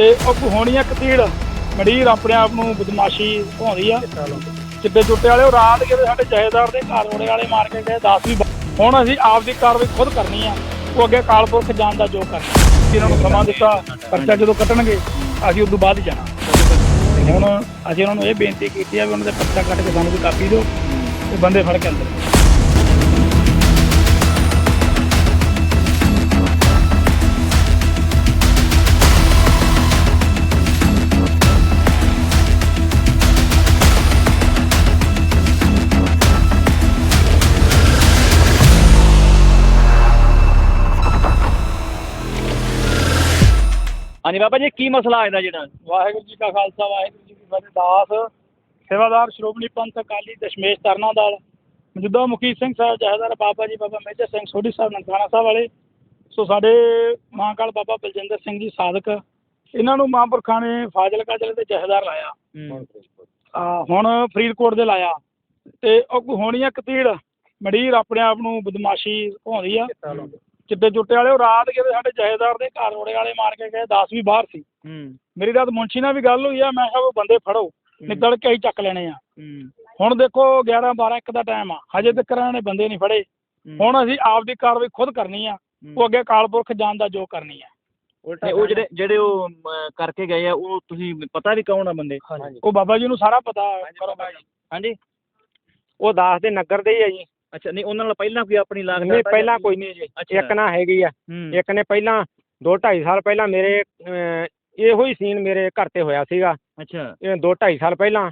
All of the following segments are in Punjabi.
ਤੇ ਉਹ ਹੋਣੀ ਹੋਣੀਆਂ ਕਤੀੜ ਮੰਡੀਰ ਆਪਣੇ ਆਪ ਨੂੰ ਬਦਮਾਸ਼ੀ ਭਾਉਂਦੀ ਆ। ਚਿੱਟੇ ਚੁੱਟੇ ਵਾਲੇ, ਉਹ ਰਾਤ ਕਿਤੇ ਸਾਡੇ ਜਹੇਦਾਰ ਦੇ ਘਰ ਵਾਲੇ ਵਾਲੇ ਮਾਰ ਕੇ ਗਏ 10 ਵੀ ਹੁਣ ਅਸੀਂ ਆਪ ਦੀ ਕਾਰਵਾਈ ਖੁਦ ਕਰਨੀ ਆ। ਉਹ ਅੱਗੇ ਕਾਲਪੁਰਖ ਜਾਣ ਦਾ ਜੋ ਕਰਨਾ। ਇਹਨਾਂ ਨੂੰ ਸਮਾਂ ਦਿੱਤਾ, ਪਰਚਾ ਜਦੋਂ ਕੱਟਣਗੇ, ਅਸੀਂ ਉਦੋਂ ਬਾਅਦ ਹੀ ਜਾਣਾ। ਤੇ ਹੁਣ ਅਸੀਂ ਉਹਨਾਂ ਨੂੰ ਇਹ ਬੇਨਤੀ ਕੀਤੀ ਆ ਵੀ ਉਹਨਾਂ ਦੇ ਪਰਚਾ ਕੱਟ ਕੇ ਸਾਨੂੰ ਕੋਈ ਕਾਪੀ ਦਿਓ ਤੇ ਬੰਦੇ ਫੜ ਕੇ ਅੰਦਰ ਹਾਂਜੀ ਬਾਬਾ ਜੀ ਕੀ ਮਸਲਾ ਇਹਦਾ ਜਿਹੜਾ? ਵਾਹਿਗੁਰੂ ਜੀ ਕਾ ਖਾਲਸਾ ਵਾਹਿਗੁਰੂ ਜੀ ਕੀ ਫਤਿਹ। ਦਾਸ ਸੇਵਾਦਾਰ ਸ਼੍ਰੋਮਣੀ ਪੰਥ ਅਕਾਲੀ ਦਸ਼ਮੇਸ਼ ਤਰਨਾ ਦਲ। ਮੌਜੂਦਾ ਮੁਖੀ ਸਿੰਘ ਸਾਹਿਬ ਜਹੇਦਾਰ ਬਾਬਾ ਜੀ ਬਾਬਾ ਮੇਜਰ ਸਿੰਘ ਸੋਢੀ ਸਾਹਿਬ ਨਨਕਾਣਾ ਸਾਹਿਬ ਵਾਲੇ। ਸੋ ਸਾਡੇ ਮਹਾਂਕਾਲ ਬਾਬਾ ਬਲਜਿੰਦਰ ਸਿੰਘ ਜੀ ਸਾਧਕ। ਇਹਨਾਂ ਨੂੰ ਮਹਾਂਪੁਰਖਾਂ ਨੇ ਫਾਜ਼ਿਲਕਾ ਜ਼ਿਲ੍ਹੇ ਦੇ ਜਹੇਦਾਰ ਲਾਇਆ। ਆ ਹੁਣ ਫਰੀਦਕੋਟ ਦੇ ਲਾਇਆ। ਤੇ ਉਹ ਹੋਣੀਆਂ ਕਤੀੜ ਮੰਡੀਰ ਆਪਣੇ ਆਪ ਨੂੰ ਬਦਮਾਸ਼ੀ ਭਾਉਂਦੀ ਆ। ਚਿੱਟੇ ਚੁੱਟੇ ਵਾਲੇ ਉਹ ਰਾਤ ਕਿਤੇ ਸਾਡੇ ਜਹੇਦਾਰ ਦੇ ਘਰ ਵਾਲੇ ਵਾਲੇ ਮਾਰ ਕੇ ਗਏ 10 ਵੀ ਬਾਹਰ ਸੀ। ਹੂੰ। ਮੇਰੀ ਰਾਤ ਮੁੰਸ਼ੀ ਨਾਲ ਵੀ ਗੱਲ ਹੋਈ ਆ ਮੈਂ ਕਿਹਾ ਉਹ ਬੰਦੇ ਫੜੋ ਨਿਕਲ ਕੇ ਹੀ ਚੱਕ ਲੈਣੇ ਆ। ਹੂੰ। ਹੁਣ ਦੇਖੋ 11 12 1 ਦਾ ਟਾਈਮ ਆ ਹਜੇ ਤੱਕ ਇਹਨਾਂ ਨੇ ਬੰਦੇ ਨਹੀਂ ਫੜੇ। ਹੁਣ ਅਸੀਂ ਆਪ ਦੀ ਕਾਰਵਾਈ ਖੁਦ ਕਰਨੀ ਆ ਉਹ ਅੱਗੇ ਕਾਲਪੁਰਖ ਜਾਣ ਦਾ ਜੋ ਕਰਨੀ ਆ। ਉਹ ਜਿਹੜੇ ਜਿਹੜੇ ਉਹ ਕਰਕੇ ਗਏ ਆ ਉਹ ਤੁਸੀਂ ਪਤਾ ਵੀ ਕੌਣ ਆ ਬੰਦੇ? ਉਹ ਬਾਬਾ ਜੀ ਨੂੰ ਸਾਰਾ ਪਤਾ ਕਰੋ ਬਾਈ ਹਾਂਜੀ। ਉਹ ਦਾਸ ਦੇ ਨਗਰ ਦੇ ਹੀ ਆ ਜੀ। ਅੱਛਾ ਨਹੀਂ ਉਹਨਾਂ ਨਾਲ ਪਹਿਲਾਂ ਕੋਈ ਆਪਣੀ ਲਾਗ ਨਹੀਂ ਪਹਿਲਾਂ ਕੋਈ ਨਹੀਂ ਜੀ। ਇੱਕ ਨਾ ਹੈਗੀ ਆ। ਇੱਕ ਨੇ ਪਹਿਲਾਂ 2 2.5 ਸਾਲ ਪਹਿਲਾਂ ਮੇਰੇ ਇਹੋ ਹੀ ਸੀਨ ਮੇਰੇ ਘਰ ਤੇ ਹੋਇਆ ਸੀਗਾ। ਅੱਛਾ। ਇਹ 2 2.5 ਸਾਲ ਪਹਿਲਾਂ।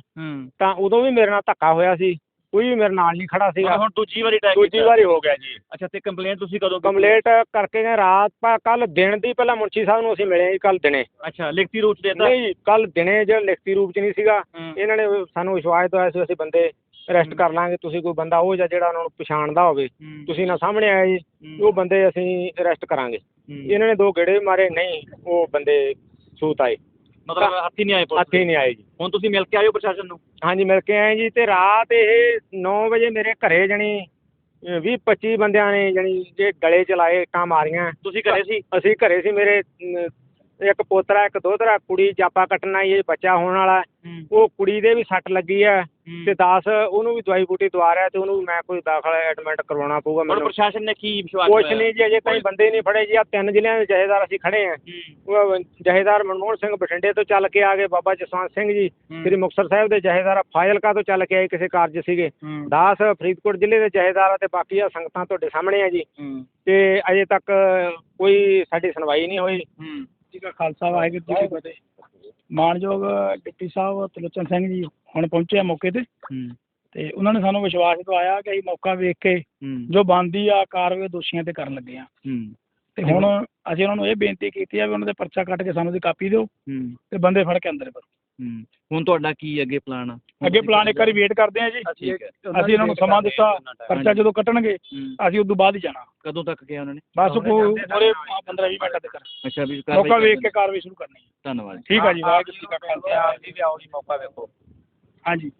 ਤਾਂ ਉਦੋਂ ਵੀ ਮੇਰੇ ਨਾਲ ਧੱਕਾ ਹੋਇਆ ਸੀ। ਕੋਈ ਵੀ ਮੇਰੇ ਨਾਲ ਨਹੀਂ ਖੜਾ ਸੀਗਾ। ਹੁਣ ਦੂਜੀ ਵਾਰੀ ਟੈਗ ਦੂਜੀ ਵਾਰੀ ਹੋ ਗਿਆ ਜੀ। ਅੱਛਾ ਤੇ ਕੰਪਲੇਂਟ ਤੁਸੀਂ ਕਦੋਂ? ਕੰਪਲੀਟ ਕਰਕੇ ਗਏ ਰਾਤ ਪਾ ਕੱਲ ਦਿਨ ਦੀ ਪਹਿਲਾਂ ਮੁੰਸ਼ੀ ਸਾਹਿਬ ਨੂੰ ਅਸੀਂ ਮਿਲੇ ਜੀ ਕੱਲ ਦਿਨੇ। ਅੱਛਾ ਲਿਖਤੀ ਰੂਪ ਚ ਦੇਤਾ? ਨਹੀਂ ਕੱਲ ਦਿਨੇ ਜੇ ਲਿਖਤੀ ਰੂਪ ਚ ਨਹੀਂ ਸੀਗਾ। ਇਹਨਾਂ ਨੇ ਸਾਨੂੰ ਵਿਸ਼ਵਾਸ ਦਵਾਇਆ ਸੀ ਅਸੀਂ ਬੰਦੇ ਅਰੈਸਟ ਕਰ ਲਾਂਗੇ ਤੁਸੀਂ ਕੋਈ ਬੰਦਾ ਉਹ ਜਿਹਾ ਜਿਹੜਾ ਉਹਨਾਂ ਨੂੰ ਪਛਾਣਦਾ ਹੋਵੇ ਤੁਸੀਂ ਨਾ ਸਾਹਮਣੇ ਆਏ ਜੀ ਉਹ ਬੰਦੇ ਅਸੀਂ ਅਰੈਸਟ ਕਰਾਂਗੇ। ਇਹਨਾਂ ਨੇ ਦੋ ਗੇੜੇ ਮਾਰੇ ਨਹੀਂ ਉਹ ਬੰਦੇ ਸੂਤ ਆਏ। ਮਤਲਬ ਹੱਥੀ ਨਹੀਂ ਆਏ ਪੁਲਿਸ ਹੱਥੀ ਨਹੀਂ ਆਏ ਜੀ। ਹੁਣ ਤੁਸੀਂ ਮਿਲ ਕੇ ਆਇਓ ਪ੍ਰਸ਼ਾਸਨ ਨੂੰ? ਹਾਂਜੀ ਮਿਲ ਕੇ ਆਏ ਜੀ ਤੇ ਰਾਤ ਇਹ 9 ਵਜੇ ਮੇਰੇ ਘਰੇ ਜਣੀ 20 25 ਬੰਦਿਆਂ ਨੇ ਜਣੀ ਜੇ ਗਲੇ ਚ ਲਾਏ ਇੱਟਾਂ ਮਾਰੀਆਂ। ਤੁਸੀਂ ਘਰੇ ਸੀ? ਅਸੀਂ ਘਰੇ ਸੀ ਮੇਰੇ ਇੱਕ ਪੋਤਰਾ ਇੱਕ ਦੋਤਰਾ ਕੁੜੀ ਜਾਪਾ ਕੱਟਣ ਆਈ ਇਹ ਬੱਚਾ ਹੋਣ ਵਾਲਾ। ਉਹ ਕੁੜੀ ਦੇ ਵੀ ਸੱਟ ਲੱਗੀ ਹੂੰ। ਤੇ 10 ਉਹਨੂੰ ਵੀ ਦਵਾਈ ਬੂਟੀ ਦਵਾ ਰਿਹਾ ਤੇ ਉਹਨੂੰ ਮੈਂ ਕੋਈ ਦਾਖਲ ਐਡਮਿਟ ਕਰਵਾਉਣਾ ਪਊਗਾ ਹੁਣ ਮੈਨੂੰ। ਪ੍ਰਸ਼ਾਸਨ ਨੇ ਕੀ ਵਿਸ਼ਵਾਸ ਕੁਛ? ਨਹੀਂ ਜੀ ਅਜੇ ਤਾਈਂ ਬੰਦੇ ਨਹੀਂ ਫੜੇ ਜੀ ਆ ਤਿੰਨ ਜ਼ਿਲ੍ਹਿਆਂ ਦੇ ਜਹੇਦਾਰ ਅਸੀਂ ਖੜੇ ਆਂ ਜਹੇਦਾਰ ਮਨਮੋਹਨ ਸਿੰਘ ਬਠਿੰਡੇ ਤੋਂ ਚੱਲ ਕੇ ਆ ਗਏ ਬਾਬਾ ਜਸਵੰਤ ਸਿੰਘ ਜੀ। ਸ੍ਰੀ ਮੁਕਤਸਰ ਸਾਹਿਬ ਦੇ ਜਹੇਦਾਰ ਫਾਜ਼ਿਲਕਾ ਤੋਂ ਚੱਲ ਕੇ ਆਏ ਕਿਸੇ ਕਾਰਜ ਸੀਗੇ। ਦਾਸ ਫਰੀਦਕੋਟ ਜ਼ਿਲ੍ਹੇ ਦੇ ਜਹੇਦਾਰ ਆ ਤੇ ਬਾਕੀ ਆ ਸੰਗਤਾਂ ਤੁਹਾਡੇ ਸਾਹਮਣੇ ਆ ਜੀ। ਤੇ ਅਜੇ ਤੱਕ ਕੋਈ ਸਾਡੀ ਸੁਣਵਾਈ ਨਹੀਂ ਹੋਈ। ਜੀ ਖਾਲਸਾ ਵਾਹਿਗੁਰੂ ਜੀ ਕੀ ਫਤਿਹ। ਮਾਨਯੋਗ ਡਿਪਟੀ ਸਾਹਿਬ ਤਲੋਚਨ ਸਿੰਘ ਜੀ ਹੁਣ ਪਹੁੰਚੇ ਆ ਮੌਕੇ ਤੇ। ਤੇ ਉਹਨਾਂ ਨੇ ਸਾਨੂੰ ਵਿਸ਼ਵਾਸ ਦਿਵਾਇਆ ਕਿ ਅਸੀਂ ਮੌਕਾ ਵੇਖ ਕੇ ਜੋ ਬਣਦੀ ਆ ਕਾਰਵਾਈ ਦੋਸ਼ੀਆਂ ਤੇ ਕਰਨ ਲੱਗੇ ਆ। ਤੇ ਹੁਣ ਅਸੀਂ ਉਹਨਾਂ ਨੂੰ ਇਹ ਬੇਨਤੀ ਕੀਤੀ ਆ ਵੀ ਉਹਨਾਂ ਦੇ ਪਰਚਾ ਕੱਟ ਕੇ ਸਾਨੂੰ ਦੀ ਕਾਪੀ ਦਿਓ ਤੇ ਬੰਦੇ ਫੜ ਕੇ ਅੰਦਰ ਕਰੋ ਹੂੰ। ਹੁਣ ਤੁਹਾਡਾ ਕੀ ਅੱਗੇ ਪਲਾਨ ਆ? ਅੱਗੇ ਪਲਾਨ ਇੱਕ ਵਾਰੀ ਵੇਟ ਕਰਦੇ ਆ ਜੀ। ਠੀਕ ਹੈ। ਅਸੀਂ ਇਹਨਾਂ ਨੂੰ ਸਮਾਂ ਦਿੱਤਾ ਪਰਚਾ ਜਦੋਂ ਕੱਟਣਗੇ। ਅਸੀਂ ਉਦੋਂ ਬਾਅਦ ਹੀ ਜਾਣਾ। ਕਦੋਂ ਤੱਕ ਕਿਹਾ ਉਹਨਾਂ ਨੇ? ਬਸ ਕੋ ਪੂਰੇ 15 20 ਮਿੰਟ ਤੱਕ। ਅੱਛਾ ਵੀ ਮੌਕਾ ਵੇਖ ਕੇ ਕਾਰਵਾਈ ਸ਼ੁਰੂ ਕਰਨੀ ਹੈ। ਧੰਨਵਾਦ ਠੀਕ ਆ ਜੀ ਵਾਹਿਗੁਰੂ ਜੀ ਕਾ ਖਾਲਸਾ। ਵੀ ਆਓ ਜੀ ਮੌਕਾ ਵੇਖੋ। ਹਾਂਜੀ।